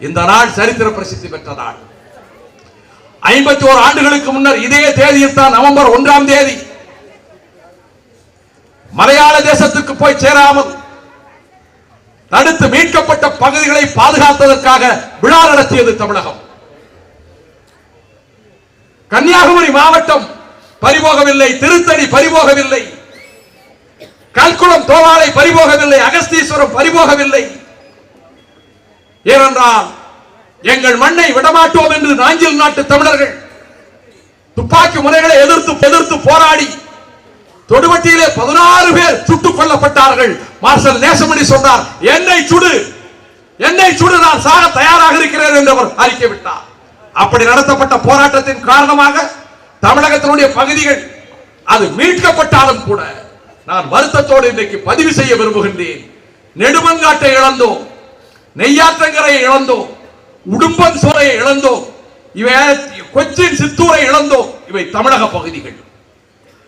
இந்த நாள் சரித்திர பிரசித்தி பெற்ற நாள். ஐம்பத்தி ஓரு ஆண்டுகளுக்கு முன்னர் இதே தேதியில் தான் நவம்பர் ஒன்றாம் தேதி மலையாள தேசத்துக்கு போய் சேராமல் தடுத்து மீட்கப்பட்ட பகுதிகளை பாதுகாத்ததற்காக விழா நடத்தியது தமிழகம். கன்னியாகுமரி மாவட்டம் பறிபோகவில்லை திருத்தணி பறிபோகவில்லை கல்குளம் தோவாலை பறிபோகவில்லை அகஸ்தீஸ்வரம் பறிபோகவில்லை. ஏனென்றால் எங்கள் மண்ணை விடமாட்டோம் என்று நாஞ்சில் நாட்டு தமிழர்கள் துப்பாக்கி முறைகளை எதிர்த்து எதிர்த்து போராடி தொடுவட்டியிலே பதினாறு பேர் சுட்டுக் கொல்லப்பட்டார்கள். மார்ஷல் நேசமணி சொன்னார் என்னை சுடு என்னை சுடு நான் சாக தயாராக இருக்கிறேன் என்று அவர் அறிக்கை விட்டார். அப்படி நடத்தப்பட்ட போராட்டத்தின் காரணமாக தமிழகத்தினுடைய பகுதிகள் அது மீட்கப்பட்டாலும் கூட நான் வருத்தத்தோடு இன்றைக்கு பதிவு செய்ய விரும்புகின்றேன். நெடுமங்காட்டை இழந்தோம். நெய்யாற்றங்கரையை இழந்தோம் உடும்பன் சோலையை இழந்தோம் இவை கொச்சின் சித்தூரை இழந்தோம் இவை தமிழக பகுதிகள்.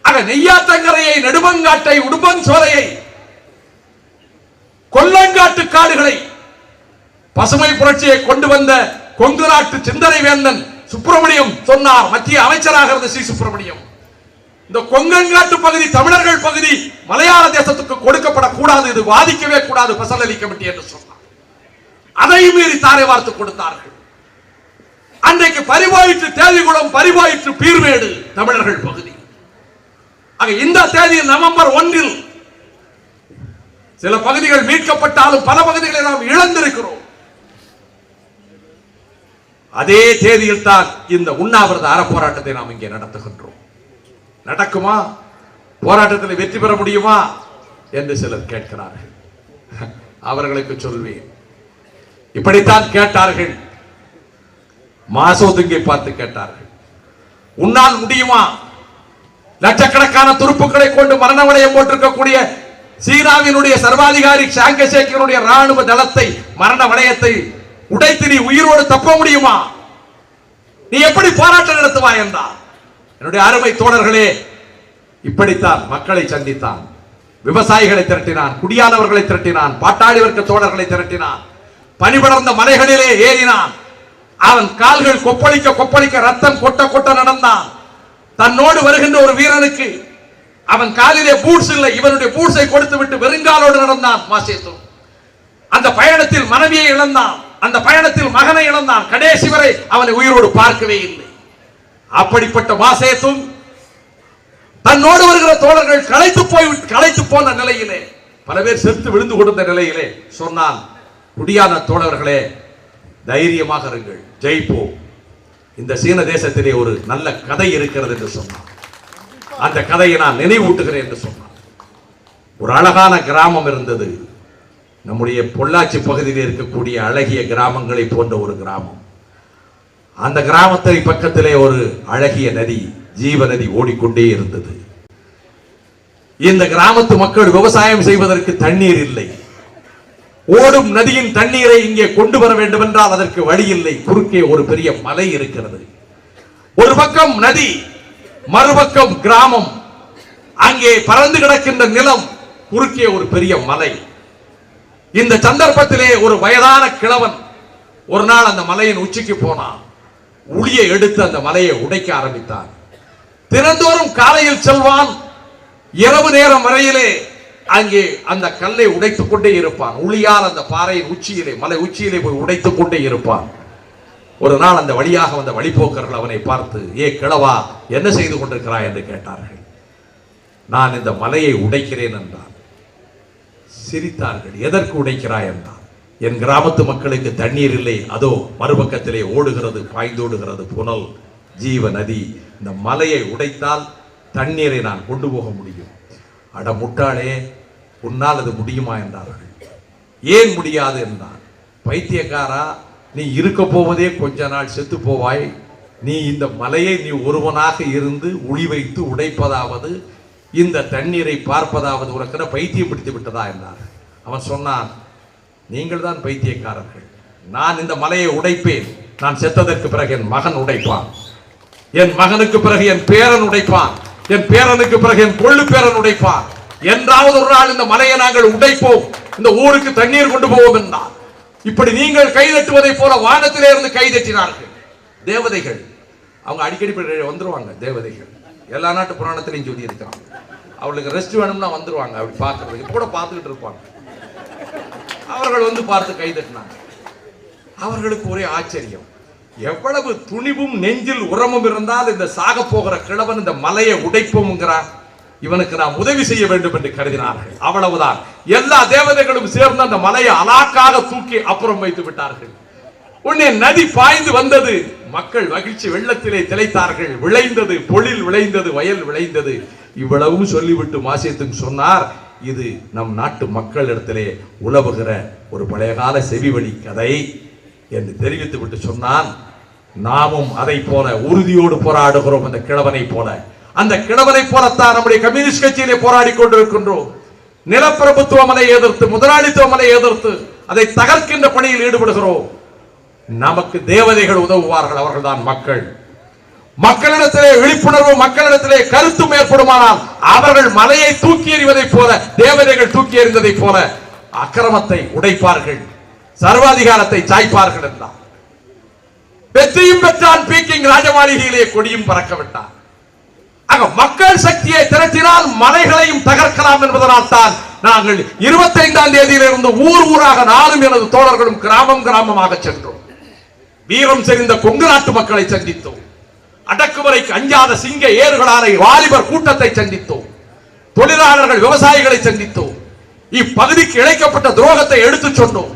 ஆக நெய்யாற்றங்கரையை நெடுமங்காட்டை உடும்பன் சோலையை கொல்லங்காட்டு காடுகளை பசுமை புரட்சியை கொண்டு வந்த கொங்கு நாட்டு சிந்தனை வேந்தன் சுப்பிரமணியம் சொன்னார். மத்திய அமைச்சராக இருந்த சி சுப்பிரமணியம். இந்த கொங்கங்காட்டு பகுதி தமிழர்கள் பகுதி மலையாள தேசத்துக்கு கொடுக்கப்படக்கூடாது இது வாதிக்கவே கூடாது பசலளிக்க அலி கமிட்டி என்று சொன்னார். அதையும் மீறி தாரை வார்த்து கொடுத்தார்கள். அன்றைக்கு பரிவாயிற்று தேதிகுளம் பரிவாயிற்று பீர்மேடு தமிழர்கள் பகுதி. ஆக இந்த தேதியில் நவம்பர் ஒன்றில் சில பகுதிகள் மீட்கப்பட்டாலும் பல பகுதிகளை நாம் இழந்திருக்கிறோம். அதே தேதியில் தான் இந்த உண்ணாவிரத அறப்போராட்டத்தை நாம் இங்கே நடத்துகின்றோம். நடக்குமா? போராட்டத்தில் வெற்றி பெற முடியுமா? என்று சிலர் கேட்கிறார்கள். அவர்களுக்கு சொல்வேன். இப்படித்தான் கேட்டார்கள். மாசோதுங்கை பார்த்து கேட்டார்கள். உன்னால் முடியுமா? லட்சக்கணக்கான துருப்புக்களை கொண்டு மரண வளையம் போட்டிருக்கக்கூடிய சீனாவினுடைய சர்வாதிகாரி சாங்கசேகரனுடைய ராணுவ தளத்தை மரண வளையத்தை உடைத்து நீ உயிரோடு தப்ப முடியுமா? நீ எப்படி போராட்டம் நடத்துவாய் என்றார். என்னுடைய அருமை தோழர்களே இப்படித்தான் மக்களை சந்தித்தான். விவசாயிகளை திரட்டினான் குடியானவர்களை திரட்டினான் பாட்டாளி வர்க்க தோழர்களை திரட்டினான். பனிபடர்ந்த மலைகளிலே ஏறினான். அவன் கால்கள் கொப்பளிக்க கொப்பளிக்க ரத்தம் கொட்ட கொட்ட நடந்தான். தன்னோடு வருகின்ற ஒரு வீரனுக்கு அவன் காலிலே பூட்ஸ் இல்லை இவனுடைய பூட்ஸை கொடுத்து விட்டு வெறுங்காலோடு நடந்தான் மாசேத்து. அந்த பயணத்தில் மனைவியை இழந்தான். அந்த பயணத்தில் மகனை இழந்தான். கடைசி வரை அவனை உயிரோடு பார்க்கவே இல்லை. அப்படிப்பட்ட மாசேத்தும் தன்னோடு வருகிற தோழர்கள் களைத்து போய் களைத்து போன நிலையிலே பல பேர் செத்து விழுந்து கொடுத்த நிலையிலே சொன்னான் முடியாத தோழர்களே தைரியமாக இருங்கள். ஜெயிப்போம். இந்த சீன தேசத்திலே ஒரு நல்ல கதை இருக்கிறது என்று சொன்னான். அந்த கதையை நான் நினைவூட்டுகிறேன் என்று சொன்னான். ஒரு அழகான கிராமம் இருந்தது. நம்முடைய பொள்ளாச்சி பகுதியில் இருக்கக்கூடிய அழகிய கிராமங்களை போன்ற ஒரு கிராமம். அந்த கிராமத்தை பக்கத்திலே ஒரு அழகிய நதி ஜீவ நதி ஓடிக்கொண்டே இருந்தது. இந்த கிராமத்து மக்கள் விவசாயம் செய்வதற்கு தண்ணீர் இல்லை. ஓடும் நதியின் தண்ணீரை இங்கே கொண்டு வர வேண்டும் என்றால் அதற்கு வழி இல்லை. குறுக்கே ஒரு பெரிய மலை இருக்கிறது. ஒரு பக்கம் நதி மறுபக்கம் கிராமம். அங்கே பறந்து கிடக்கின்ற நிலம் குறுக்கே ஒரு பெரிய மலை. இந்த சந்தர்ப்பத்திலே ஒரு வயதான கிழவன் ஒரு நாள் அந்த மலையின் உச்சிக்கு போனான். உளியை எடுத்து அந்த மலையை உடைக்க ஆரம்பித்தான். தினந்தோறும் காலையில் செல்வான். இரவு நேரம் வரையிலே அங்கே அந்த கல்லை உடைத்துக் கொண்டே இருப்பான். உளியால் அந்த பாறையின் உச்சியிலே மலை உச்சியிலே போய் உடைத்துக் கொண்டே இருப்பான். ஒரு நாள் அந்த வழியாக வந்த வழிபோக்கர்கள் அவனை பார்த்து ஏ கிழவா என்ன செய்து கொண்டிருக்கிறாய்? என்று கேட்டார்கள். நான் இந்த மலையை உடைக்கிறேன் என்றான். சிரித்தார்கள். எதற்கு உடைக்கிறாய்? என்றான். என் கிராமத்து மக்களுக்கு தண்ணீர் இல்லை. அதோ மறுபக்கத்திலே ஓடுகிறது பாய்ந்தோடுகிறது புனல் ஜீவ நதி. இந்த மலையை உடைத்தால் தண்ணீரை நான் கொண்டு போக முடியும். அட முட்டாளே உன்னால் அது முடியுமா என்றார்கள். ஏன் முடியாது என்றான். பைத்தியக்காரா நீ இருக்க போவதே கொஞ்ச நாள் செத்து போவாய். நீ இந்த மலையை நீ ஒருவனாக இருந்து உளி வைத்து உடைப்பதாவது இந்த தண்ணீரை பார்ப்பதாவது உனக்கென பைத்தியம் பிடித்து விட்டதா என்றார் அவன் சொன்னான் நீங்கள் தான் பைத்தியக்காரர்கள். நான் இந்த மலையை உடைப்பேன். நான் செத்ததற்கு பிறகு என் மகன் உடைப்பான். என் மகனுக்கு பிறகு என் பேரன் உடைப்பான். என் பேரனுக்கு பிறகு என் கொள்ளு பேரன் உடைப்பான். என்றாவது ஒரு நாள் இந்த மலையை நாங்கள் உடைப்போம். இந்த ஊருக்கு தண்ணீர் கொண்டு போவோம் என்றார். இப்படி நீங்கள் கைதட்டுவதை போல வானத்திலே இருந்து கைதட்டினார்கள் தேவதைகள் அவங்க அடிக்கடி வந்துருவாங்க தேவதைகள். எல்லா நாட்டு புராணத்திலையும் சொல்லி இருக்கிறாங்க அவளுக்கு ரெஸ்ட் வேணும்னா வந்துருவாங்க அப்படி பார்க்கறதுக்கு கூட பார்த்துக்கிட்டு இருப்பாங்க. அவர்கள் வந்து பார்த்து கைதட்டினாங்க அவர்களுக்கு ஒரே ஆச்சரியம். எவ்வளவு துணிவும் நெஞ்சில் உரமும் இருந்தால் இந்த சாக போகிற கிழவன் இந்த மலையை உடைப்போம்ங்கிறான் இவனுக்கு நாம் உதவி செய்ய வேண்டும் என்று கருதினார்கள். அவ்வளவுதான். எல்லா தேவதைகளும் சேர்ந்து அந்த மலையை அலாக்காக தூக்கி அப்புறம் வைத்து விட்டார்கள். உடனே நதி பாய்ந்து வந்தது. மக்கள் மகிழ்ச்சி வெள்ளத்திலே திளைத்தார்கள். விளைந்தது பொழில் விளைந்தது வயல் விளைந்தது. இவ்வளவும் சொல்லிவிட்டு மாசியத்துக்கு சொன்னார் இது நம் நாட்டு மக்களிடத்திலே உலவுகிற ஒரு பழைய கால செவிவழி கதை என்று தெரிவித்து விட்டு சொன்னான். நாமும் அதை போல உறுதியோடு போராடுகிறோம் அந்த கிழவனை போல. அந்த கிழவனை போலத்தான் நம்முடைய கம்யூனிஸ்ட் கட்சியிலே போராடி கொண்டிருக்கின்றோம். நிலப்பிரபுத்துவமனை எதிர்த்து முதலாளித்துவமனை எதிர்த்து அதை தகர்க்கின்ற பணியில் ஈடுபடுகிறோம். நமக்கு தேவதைகள் உதவுவார்கள் அவர்கள்தான் மக்கள். மக்களிடத்திலே விழிப்புணர்வு மக்களிடத்திலே கருத்தும் ஏற்படுமானால் அவர்கள் மலையை தூக்கி எறிவதைப் போல தேவதைகள் தூக்கி எறிந்ததைப் போல அக்கிரமத்தை உடைப்பார்கள். சர்வாதிகாரத்தை சாய்ப்பார்கள் என்றார். வெற்றியும் பெற்றான் பீக்கிங் ராஜமாளிகையிலே கொடியும் பறக்க விட்டான். மக்கள் சக்தியை திரட்டினால் மலைகளையும் தகர்க்கலாம் என்பதனால் தான் நாங்கள் இருபத்தைந்தாம் தேதியிலிருந்து ஊர் ஊராக நானும் எனது தோழர்களும் கிராமம் கிராமமாக சென்றோம். வீரம் செறிந்த கொங்கு நாட்டு மக்களை சந்தித்தோம். அடக்குமுறைக்கு அஞ்சாத சிங்க ஏறுகளாரை வாலிபர் கூட்டத்தை சந்தித்தோம். தொழிலாளர்கள் விவசாயிகளை சந்தித்தோம். இப்பகுதிக்கு இழைக்கப்பட்ட துரோகத்தை எடுத்துச் சொன்னோம்.